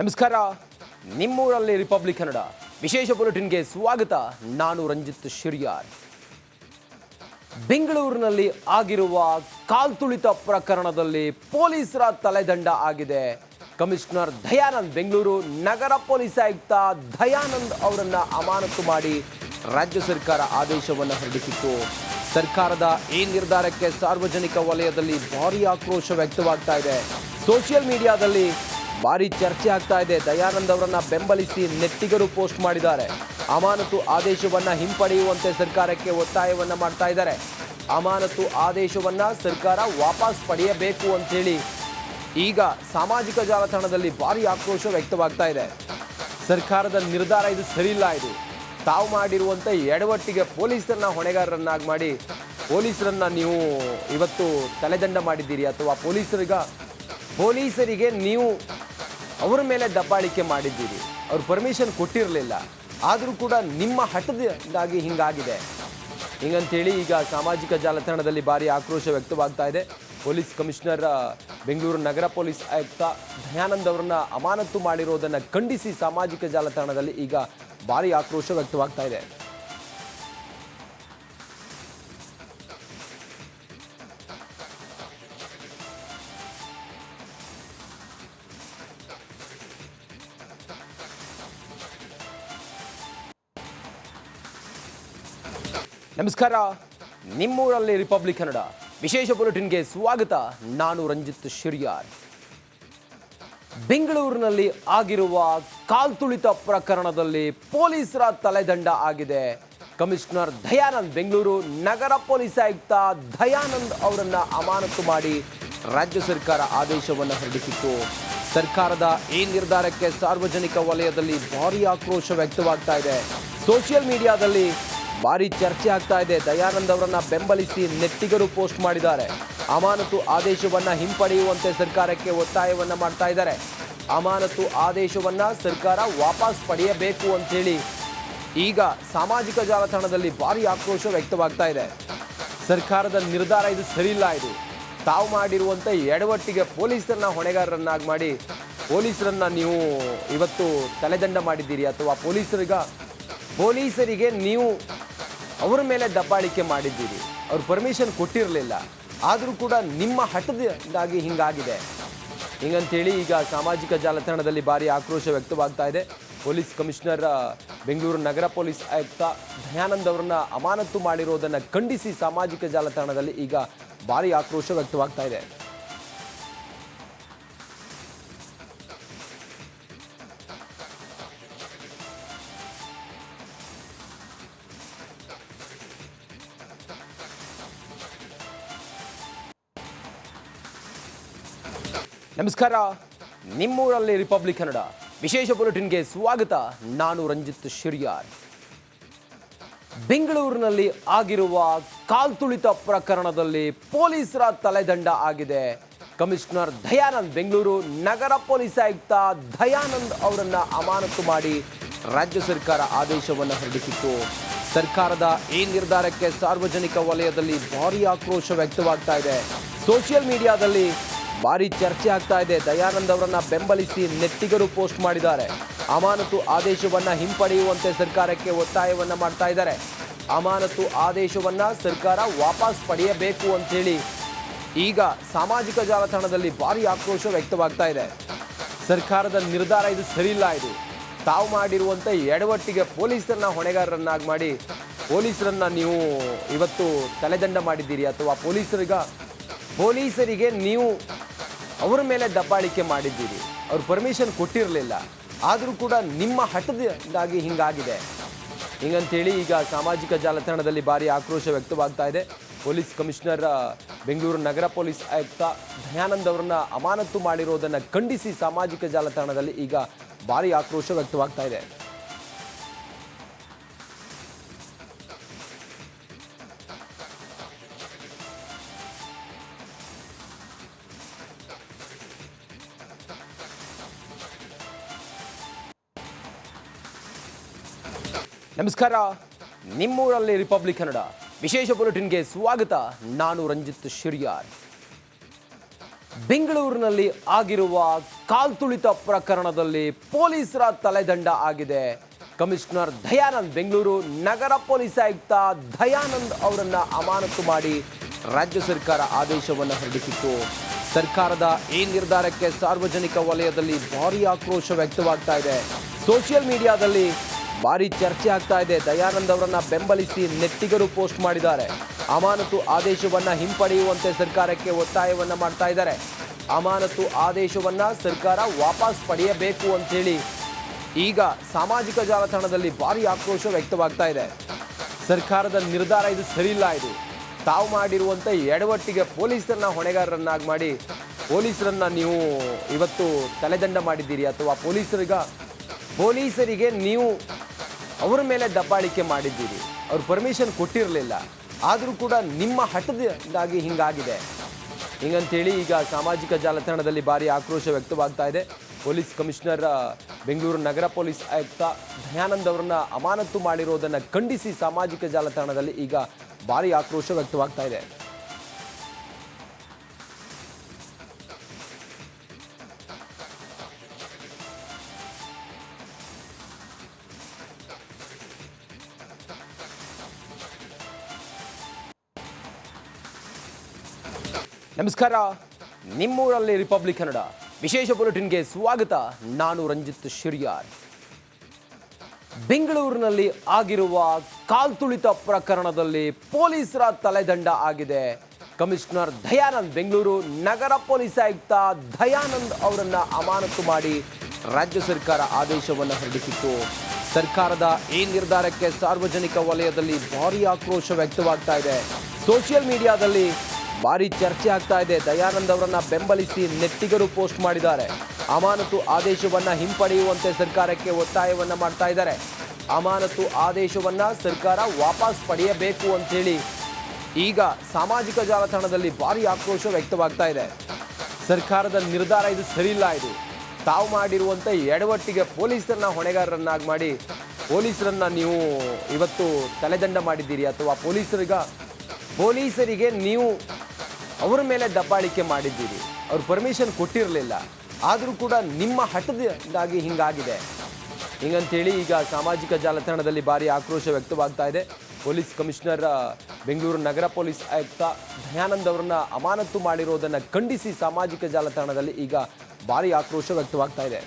ನಮಸ್ಕಾರ. ನಿಮ್ಮೂರಲ್ಲಿ ರಿಪಬ್ಲಿಕ್ ಕನ್ನಡ ವಿಶೇಷ ಬುಲೆಟಿನ್ಗೆ ಸ್ವಾಗತ. ನಾನು ರಂಜಿತ್ ಶಿರ್ಯಾರ್. ಬೆಂಗಳೂರಿನಲ್ಲಿ ಆಗಿರುವ ಕಾಲ್ತುಳಿತ ಪ್ರಕರಣದಲ್ಲಿ ಪೊಲೀಸರ ತಲೆದಂಡ ಆಗಿದೆ. ಕಮಿಷನರ್ ದಯಾನಂದ್, ಬೆಂಗಳೂರು ನಗರ ಪೊಲೀಸ್ ಆಯುಕ್ತ ದಯಾನಂದ್ ಅವರನ್ನು ಅಮಾನತು ಮಾಡಿ ರಾಜ್ಯ ಸರ್ಕಾರ ಆದೇಶವನ್ನು ಹೊರಡಿಸಿತ್ತು. ಸರ್ಕಾರದ ಈ ನಿರ್ಧಾರಕ್ಕೆ ಸಾರ್ವಜನಿಕ ವಲಯದಲ್ಲಿ ಭಾರಿ ಆಕ್ರೋಶ ವ್ಯಕ್ತವಾಗ್ತಾ ಇದೆ. ಸೋಷಿಯಲ್ ಮೀಡಿಯಾದಲ್ಲಿ ಭಾರಿ ಚರ್ಚೆ ಆಗ್ತಾ ಇದೆ. ದಯಾನಂದ್ ಅವರನ್ನ ಬೆಂಬಲಿಸಿ ನೆಟ್ಟಿಗರು ಪೋಸ್ಟ್ ಮಾಡಿದ್ದಾರೆ. ಅಮಾನತು ಆದೇಶವನ್ನ ಹಿಂಪಡೆಯುವಂತೆ ಸರ್ಕಾರಕ್ಕೆ ಒತ್ತಾಯವನ್ನ ಮಾಡ್ತಾ ಇದ್ದಾರೆ. ಅಮಾನತು ಆದೇಶವನ್ನ ಸರ್ಕಾರ ವಾಪಸ್ ಪಡೆಯಬೇಕು ಅಂತೇಳಿ ಈಗ ಸಾಮಾಜಿಕ ಜಾಲತಾಣದಲ್ಲಿ ಭಾರಿ ಆಕ್ರೋಶ ವ್ಯಕ್ತವಾಗ್ತಾ ಇದೆ. ಸರ್ಕಾರದ ನಿರ್ಧಾರ ಇದು ಸರಿಯಿಲ್ಲ ಇದು. ತಾವು ಮಾಡಿರುವಂಥ ಎಡವಟ್ಟಿಗೆ ಪೊಲೀಸರನ್ನ ಹೊಣೆಗಾರರನ್ನಾಗಿ ಮಾಡಿ, ಪೊಲೀಸರನ್ನ ನೀವು ಇವತ್ತು ತಲೆದಂಡ ಮಾಡಿದ್ದೀರಿ ಅಥವಾ ಪೊಲೀಸರಿಗ, ಪೊಲೀಸರಿಗೆ ನೀವು ಅವರ ಮೇಲೆ ದಬ್ಬಾಳಿಕೆ ಮಾಡಿದ್ದೀರಿ. ಅವ್ರು ಪರ್ಮಿಷನ್ ಕೊಟ್ಟಿರಲಿಲ್ಲ. ಆದರೂ ಕೂಡ ನಿಮ್ಮ ಹಠದಿಂದಾಗಿ ಹಿಂಗಾಗಿದೆ. ಹಿಂಗಂತೇಳಿ ಈಗ ಸಾಮಾಜಿಕ ಜಾಲತಾಣದಲ್ಲಿ ಭಾರಿ ಆಕ್ರೋಶ ವ್ಯಕ್ತವಾಗ್ತಾ ಇದೆ. ಪೊಲೀಸ್ ಕಮಿಷನರ್ ಬೆಂಗಳೂರು ನಗರ ಪೊಲೀಸ್ ಆಯುಕ್ತ ದಯಾನಂದ್ ಅವರನ್ನ ಅಮಾನತು ಮಾಡಿರೋದನ್ನು ಖಂಡಿಸಿ ಸಾಮಾಜಿಕ ಜಾಲತಾಣದಲ್ಲಿ ಈಗ ಭಾರಿ ಆಕ್ರೋಶ ವ್ಯಕ್ತವಾಗ್ತಾ ಇದೆ. ನಮಸ್ಕಾರ. ನಿಮ್ಮೂರಲ್ಲಿ ರಿಪಬ್ಲಿಕ್ ಕನ್ನಡ ವಿಶೇಷ ಬುಲೆಟಿನ್ಗೆ ಸ್ವಾಗತ. ನಾನು ರಂಜಿತ್ ಶಿರ್ಯಾರ್. ಬೆಂಗಳೂರಿನಲ್ಲಿ ಆಗಿರುವ ಕಾಲ್ತುಳಿತ ಪ್ರಕರಣದಲ್ಲಿ ಪೊಲೀಸರ ತಲೆದಂಡ ಆಗಿದೆ. ಕಮಿಷನರ್ ದಯಾನಂದ್, ಬೆಂಗಳೂರು ನಗರ ಪೊಲೀಸ್ ಆಯುಕ್ತ ದಯಾನಂದ್ ಅವರನ್ನು ಅಮಾನತು ಮಾಡಿ ರಾಜ್ಯ ಸರ್ಕಾರ ಆದೇಶವನ್ನು ಹೊರಡಿಸಿತ್ತು. ಸರ್ಕಾರದ ಈ ನಿರ್ಧಾರಕ್ಕೆ ಸಾರ್ವಜನಿಕ ವಲಯದಲ್ಲಿ ಭಾರಿ ಆಕ್ರೋಶ ವ್ಯಕ್ತವಾಗ್ತಾ ಇದೆ. ಸೋಷಿಯಲ್ ಮೀಡಿಯಾದಲ್ಲಿ ಭಾರಿ ಚರ್ಚೆ ಆಗ್ತಾ ಇದೆ. ದಯಾನಂದ್ ಅವರನ್ನ ಬೆಂಬಲಿಸಿ ನೆಟ್ಟಿಗರು ಪೋಸ್ಟ್ ಮಾಡಿದ್ದಾರೆ. ಅಮಾನತು ಆದೇಶವನ್ನ ಹಿಂಪಡೆಯುವಂತೆ ಸರ್ಕಾರಕ್ಕೆ ಒತ್ತಾಯವನ್ನ ಮಾಡ್ತಾ ಇದ್ದಾರೆ. ಅಮಾನತು ಆದೇಶವನ್ನ ಸರ್ಕಾರ ವಾಪಸ್ ಪಡೆಯಬೇಕು ಅಂತೇಳಿ ಈಗ ಸಾಮಾಜಿಕ ಜಾಲತಾಣದಲ್ಲಿ ಭಾರಿ ಆಕ್ರೋಶ ವ್ಯಕ್ತವಾಗ್ತಾ ಇದೆ. ಸರ್ಕಾರದ ನಿರ್ಧಾರ ಇದು ಸರಿಯಿಲ್ಲ ಇದು. ತಾವು ಮಾಡಿರುವಂಥ ಎಡವಟ್ಟಿಗೆ ಪೊಲೀಸರನ್ನ ಹೊಣೆಗಾರರನ್ನಾಗಿ ಮಾಡಿ, ಪೊಲೀಸರನ್ನ ನೀವು ಇವತ್ತು ತಲೆದಂಡ ಮಾಡಿದ್ದೀರಿ ಅಥವಾ ಪೊಲೀಸರಿಗ, ಪೊಲೀಸರಿಗೆ ನೀವು ಅವರ ಮೇಲೆ ದಬ್ಬಾಳಿಕೆ ಮಾಡಿದ್ದೀರಿ. ಅವ್ರು ಪರ್ಮಿಷನ್ ಕೊಟ್ಟಿರಲಿಲ್ಲ. ಆದರೂ ಕೂಡ ನಿಮ್ಮ ಹಠದಿಂದಾಗಿ ಹಿಂಗಾಗಿದೆ. ಹಿಂಗಂತೇಳಿ ಈಗ ಸಾಮಾಜಿಕ ಜಾಲತಾಣದಲ್ಲಿ ಭಾರಿ ಆಕ್ರೋಶ ವ್ಯಕ್ತವಾಗ್ತಾ ಇದೆ. ಪೊಲೀಸ್ ಕಮಿಷನರ್ ಬೆಂಗಳೂರು ನಗರ ಪೊಲೀಸ್ ಆಯುಕ್ತ ದಯಾನಂದ್ ಅವರನ್ನ ಅಮಾನತು ಮಾಡಿರೋದನ್ನು ಖಂಡಿಸಿ ಸಾಮಾಜಿಕ ಜಾಲತಾಣದಲ್ಲಿ ಈಗ ಭಾರಿ ಆಕ್ರೋಶ ವ್ಯಕ್ತವಾಗ್ತಾ ಇದೆ. ನಮಸ್ಕಾರ. ನಿಮ್ಮೂರಲ್ಲಿ ರಿಪಬ್ಲಿಕ್ ಕನ್ನಡ ವಿಶೇಷ ಬುಲೆಟಿನ್ಗೆ ಸ್ವಾಗತ. ನಾನು ರಂಜಿತ್ ಶಿರ್ಯಾರ್. ಬೆಂಗಳೂರಿನಲ್ಲಿ ಆಗಿರುವ ಕಾಲ್ತುಳಿತ ಪ್ರಕರಣದಲ್ಲಿ ಪೊಲೀಸರ ತಲೆದಂಡ ಆಗಿದೆ. ಕಮಿಷನರ್ ದಯಾನಂದ್, ಬೆಂಗಳೂರು ನಗರ ಪೊಲೀಸ್ ಆಯುಕ್ತ ದಯಾನಂದ್ ಅವರನ್ನು ಅಮಾನತು ಮಾಡಿ ರಾಜ್ಯ ಸರ್ಕಾರ ಆದೇಶವನ್ನು ಹೊರಡಿಸಿತ್ತು. ಸರ್ಕಾರದ ಈ ನಿರ್ಧಾರಕ್ಕೆ ಸಾರ್ವಜನಿಕ ವಲಯದಲ್ಲಿ ಭಾರಿ ಆಕ್ರೋಶ ವ್ಯಕ್ತವಾಗ್ತಾ ಇದೆ. ಸೋಷಿಯಲ್ ಮೀಡಿಯಾದಲ್ಲಿ ಭಾರಿ ಚರ್ಚೆ ಆಗ್ತಾ ಇದೆ. ದಯಾನಂದ್ ಅವರನ್ನ ಬೆಂಬಲಿಸಿ ನೆಟ್ಟಿಗರು ಪೋಸ್ಟ್ ಮಾಡಿದ್ದಾರೆ. ಅಮಾನತು ಆದೇಶವನ್ನ ಹಿಂಪಡೆಯುವಂತೆ ಸರ್ಕಾರಕ್ಕೆ ಒತ್ತಾಯವನ್ನ ಮಾಡ್ತಾ ಇದ್ದಾರೆ. ಅಮಾನತು ಆದೇಶವನ್ನ ಸರ್ಕಾರ ವಾಪಸ್ ಪಡೆಯಬೇಕು ಅಂತೇಳಿ ಈಗ ಸಾಮಾಜಿಕ ಜಾಲತಾಣದಲ್ಲಿ ಭಾರಿ ಆಕ್ರೋಶ ವ್ಯಕ್ತವಾಗ್ತಾ ಇದೆ. ಸರ್ಕಾರದ ನಿರ್ಧಾರ ಇದು ಸರಿಯಿಲ್ಲ ಇದು. ತಾವು ಮಾಡಿರುವಂಥ ಎಡವಟ್ಟಿಗೆ ಪೊಲೀಸರನ್ನ ಹೊಣೆಗಾರರನ್ನಾಗಿ ಮಾಡಿ, ಪೊಲೀಸರನ್ನ ನೀವು ಇವತ್ತು ತಲೆದಂಡ ಮಾಡಿದ್ದೀರಿ ಅಥವಾ ಪೊಲೀಸರಿಗ, ಪೊಲೀಸರಿಗೆ ನೀವು ಅವರ ಮೇಲೆ ದಬ್ಬಾಳಿಕೆ ಮಾಡಿದ್ದೀರಿ. ಅವ್ರು ಪರ್ಮಿಷನ್ ಕೊಟ್ಟಿರಲಿಲ್ಲ. ಆದರೂ ಕೂಡ ನಿಮ್ಮ ಹಠದಿಂದಾಗಿ ಹಿಂಗಾಗಿದೆ. ಹಿಂಗಂತೇಳಿ ಈಗ ಸಾಮಾಜಿಕ ಜಾಲತಾಣದಲ್ಲಿ ಭಾರಿ ಆಕ್ರೋಶ ವ್ಯಕ್ತವಾಗ್ತಾ ಇದೆ. ಪೊಲೀಸ್ ಕಮಿಷನರ್ ಬೆಂಗಳೂರು ನಗರ ಪೊಲೀಸ್ ಆಯುಕ್ತ ದಯಾನಂದ್ ಅವರನ್ನ ಅಮಾನತು ಮಾಡಿರೋದನ್ನು ಖಂಡಿಸಿ ಸಾಮಾಜಿಕ ಜಾಲತಾಣದಲ್ಲಿ ಈಗ ಭಾರಿ ಆಕ್ರೋಶ ವ್ಯಕ್ತವಾಗ್ತಾ ಇದೆ. ನಮಸ್ಕಾರ. ನಿಮ್ಮೂರಲ್ಲಿ ರಿಪಬ್ಲಿಕ್ ಕನ್ನಡ ವಿಶೇಷ ಬುಲೆಟಿನ್ಗೆ ಸ್ವಾಗತ. ನಾನು ರಂಜಿತ್ ಶಿರ್ಯಾರ್. ಬೆಂಗಳೂರಿನಲ್ಲಿ ಆಗಿರುವ ಕಾಲ್ತುಳಿತ ಪ್ರಕರಣದಲ್ಲಿ ಪೊಲೀಸರ ತಲೆದಂಡ ಆಗಿದೆ. ಕಮಿಷನರ್ ದಯಾನಂದ್, ಬೆಂಗಳೂರು ನಗರ ಪೊಲೀಸ್ ಆಯುಕ್ತ ದಯಾನಂದ್ ಅವರನ್ನು ಅಮಾನತು ಮಾಡಿ ರಾಜ್ಯ ಸರ್ಕಾರ ಆದೇಶವನ್ನು ಹೊರಡಿಸಿತ್ತು. ಸರ್ಕಾರದ ಈ ನಿರ್ಧಾರಕ್ಕೆ ಸಾರ್ವಜನಿಕ ವಲಯದಲ್ಲಿ ಭಾರಿ ಆಕ್ರೋಶ ವ್ಯಕ್ತವಾಗ್ತಾ ಇದೆ. ಸೋಷಿಯಲ್ ಮೀಡಿಯಾದಲ್ಲಿ ಭಾರಿ ಚರ್ಚೆ ಆಗ್ತಾ ಇದೆ. ದಯಾನಂದ್ ಅವರನ್ನ ಬೆಂಬಲಿಸಿ ನೆಟ್ಟಿಗರು ಪೋಸ್ಟ್ ಮಾಡಿದ್ದಾರೆ. ಅಮಾನತು ಆದೇಶವನ್ನ ಹಿಂಪಡೆಯುವಂತೆ ಸರ್ಕಾರಕ್ಕೆ ಒತ್ತಾಯವನ್ನ ಮಾಡ್ತಾ ಇದ್ದಾರೆ. ಅಮಾನತು ಆದೇಶವನ್ನ ಸರ್ಕಾರ ವಾಪಸ್ ಪಡೆಯಬೇಕು ಅಂತೇಳಿ ಈಗ ಸಾಮಾಜಿಕ ಜಾಲತಾಣದಲ್ಲಿ ಭಾರಿ ಆಕ್ರೋಶ ವ್ಯಕ್ತವಾಗ್ತಾ ಇದೆ. ಸರ್ಕಾರದ ನಿರ್ಧಾರ ಇದು ಸರಿಯಿಲ್ಲ ಇದು. ತಾವು ಮಾಡಿರುವಂಥ ಎಡವಟ್ಟಿಗೆ ಪೊಲೀಸರನ್ನ ಹೊಣೆಗಾರರನ್ನಾಗಿ ಮಾಡಿ, ಪೊಲೀಸರನ್ನ ನೀವು ಇವತ್ತು ತಲೆದಂಡ ಮಾಡಿದ್ದೀರಿ ಅಥವಾ ಪೊಲೀಸರಿಗ, ಪೊಲೀಸರಿಗೆ ನೀವು ಅವರ ಮೇಲೆ ದಬ್ಬಾಳಿಕೆ ಮಾಡಿದ್ದೀರಿ. ಅವ್ರು ಪರ್ಮಿಷನ್ ಕೊಟ್ಟಿರಲಿಲ್ಲ. ಆದರೂ ಕೂಡ ನಿಮ್ಮ ಹಠದಿಂದಾಗಿ ಹಿಂಗಾಗಿದೆ. ಹಿಂಗಂತೇಳಿ ಈಗ ಸಾಮಾಜಿಕ ಜಾಲತಾಣದಲ್ಲಿ ಭಾರಿ ಆಕ್ರೋಶ ವ್ಯಕ್ತವಾಗ್ತಾ ಇದೆ. ಪೊಲೀಸ್ ಕಮಿಷನರ್ ಬೆಂಗಳೂರು ನಗರ ಪೊಲೀಸ್ ಆಯುಕ್ತ ದಯಾನಂದ್ ಅವರನ್ನ ಅಮಾನತು ಮಾಡಿರೋದನ್ನು ಖಂಡಿಸಿ ಸಾಮಾಜಿಕ ಜಾಲತಾಣದಲ್ಲಿ ಈಗ ಭಾರಿ ಆಕ್ರೋಶ ವ್ಯಕ್ತವಾಗ್ತಾ ಇದೆ. ನಮಸ್ಕಾರ. ನಿಮ್ಮೂರಲ್ಲಿ ರಿಪಬ್ಲಿಕ್ ಕನ್ನಡ ವಿಶೇಷ ಬುಲೆಟಿನ್ಗೆ ಸ್ವಾಗತ. ನಾನು ರಂಜಿತ್ ಶಿರ್ಯಾರ್. ಬೆಂಗಳೂರಿನಲ್ಲಿ ಆಗಿರುವ ಕಾಲ್ತುಳಿತ ಪ್ರಕರಣದಲ್ಲಿ ಪೊಲೀಸರ ತಲೆದಂಡ ಆಗಿದೆ. ಕಮಿಷನರ್ ದಯಾನಂದ್, ಬೆಂಗಳೂರು ನಗರ ಪೊಲೀಸ್ ಆಯುಕ್ತ ದಯಾನಂದ್ ಅವರನ್ನು ಅಮಾನತು ಮಾಡಿ ರಾಜ್ಯ ಸರ್ಕಾರ ಆದೇಶವನ್ನು ಹೊರಡಿಸಿತ್ತು. ಸರ್ಕಾರದ ಈ ನಿರ್ಧಾರಕ್ಕೆ ಸಾರ್ವಜನಿಕ ವಲಯದಲ್ಲಿ ಭಾರಿ ಆಕ್ರೋಶ ವ್ಯಕ್ತವಾಗ್ತಾ ಇದೆ. ಸೋಷಿಯಲ್ ಮೀಡಿಯಾದಲ್ಲಿ ಭಾರಿ ಚರ್ಚೆ ಆಗ್ತಾ ಇದೆ. ದಯಾನಂದ್ ಅವರನ್ನ ಬೆಂಬಲಿಸಿ ನೆಟ್ಟಿಗರು ಪೋಸ್ಟ್ ಮಾಡಿದ್ದಾರೆ. ಅಮಾನತು ಆದೇಶವನ್ನ ಹಿಂಪಡೆಯುವಂತೆ ಸರ್ಕಾರಕ್ಕೆ ಒತ್ತಾಯವನ್ನ ಮಾಡ್ತಾ ಇದ್ದಾರೆ. ಅಮಾನತು ಆದೇಶವನ್ನ ಸರ್ಕಾರ ವಾಪಸ್ ಪಡೆಯಬೇಕು ಅಂತೇಳಿ ಈಗ ಸಾಮಾಜಿಕ ಜಾಲತಾಣದಲ್ಲಿ ಭಾರಿ ಆಕ್ರೋಶ ವ್ಯಕ್ತವಾಗ್ತಾ ಇದೆ. ಸರ್ಕಾರದ ನಿರ್ಧಾರ ಇದು ಸರಿಯಿಲ್ಲ ಇದು. ತಾವು ಮಾಡಿರುವಂಥ ಎಡವಟ್ಟಿಗೆ ಪೊಲೀಸರನ್ನ ಹೊಣೆಗಾರರನ್ನಾಗಿ ಮಾಡಿ, ಪೊಲೀಸರನ್ನ ನೀವು ಇವತ್ತು ತಲೆದಂಡ ಮಾಡಿದ್ದೀರಿ ಅಥವಾ ಪೊಲೀಸರಿಗ, ಪೊಲೀಸರಿಗೆ ನೀವು ಅವರ ಮೇಲೆ ದಬ್ಬಾಳಿಕೆ ಮಾಡಿದ್ದೀರಿ. ಅವ್ರು ಪರ್ಮಿಷನ್ ಕೊಟ್ಟಿರಲಿಲ್ಲ. ಆದರೂ ಕೂಡ ನಿಮ್ಮ ಹಠದಿಂದಾಗಿ ಹಿಂಗಾಗಿದೆ. ಹಿಂಗಂತೇಳಿ ಈಗ ಸಾಮಾಜಿಕ ಜಾಲತಾಣದಲ್ಲಿ ಭಾರಿ ಆಕ್ರೋಶ ವ್ಯಕ್ತವಾಗ್ತಾ ಇದೆ. ಪೊಲೀಸ್ ಕಮಿಷನರ್ ಬೆಂಗಳೂರು ನಗರ ಪೊಲೀಸ್ ಆಯುಕ್ತ ದಯಾನಂದ್ ಅವರನ್ನ ಅಮಾನತು ಮಾಡಿರೋದನ್ನು ಖಂಡಿಸಿ ಸಾಮಾಜಿಕ ಜಾಲತಾಣದಲ್ಲಿ ಈಗ ಭಾರಿ ಆಕ್ರೋಶ ವ್ಯಕ್ತವಾಗ್ತಾ ಇದೆ.